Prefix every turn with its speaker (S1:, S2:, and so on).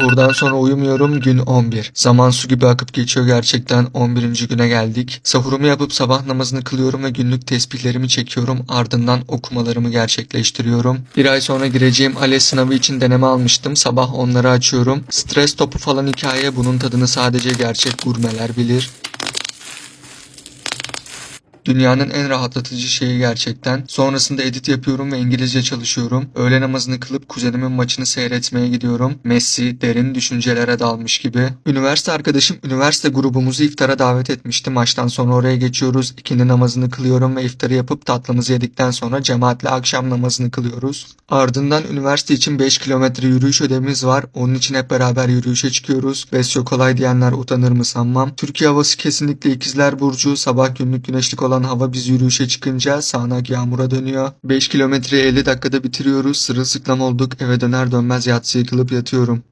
S1: Buradan sonra uyumuyorum gün 11. Zaman su gibi akıp geçiyor gerçekten 11. güne geldik. Sahurumu yapıp sabah namazını kılıyorum ve günlük tesbihlerimi çekiyorum. Ardından okumalarımı gerçekleştiriyorum. Bir ay sonra gireceğim ALES sınavı için deneme almıştım. Sabah onları açıyorum. Stres topu falan hikaye bunun tadını sadece gerçek gurmeler bilir. Dünyanın en rahatlatıcı şeyi gerçekten. Sonrasında edit yapıyorum ve İngilizce çalışıyorum. Öğle namazını kılıp kuzenimin maçını seyretmeye gidiyorum. Messi derin düşüncelere dalmış gibi. Üniversite arkadaşım üniversite grubumuzu iftara davet etmişti. Maçtan sonra oraya geçiyoruz. İkindi namazını kılıyorum ve iftarı yapıp tatlımızı yedikten sonra cemaatle akşam namazını kılıyoruz. Ardından üniversite için 5 kilometre yürüyüş ödevimiz var. Onun için hep beraber yürüyüşe çıkıyoruz. Besyo kolay diyenler utanır mı sanmam. Türkiye havası kesinlikle ikizler burcu. Sabah günlük güneşlik olan hava biz yürüyüşe çıkınca sağanak yağmura dönüyor. 5 kilometreyi 50 dakikada bitiriyoruz. Sırılsıklam olduk. Eve döner dönmez yatsıyı kılıp yatıyorum.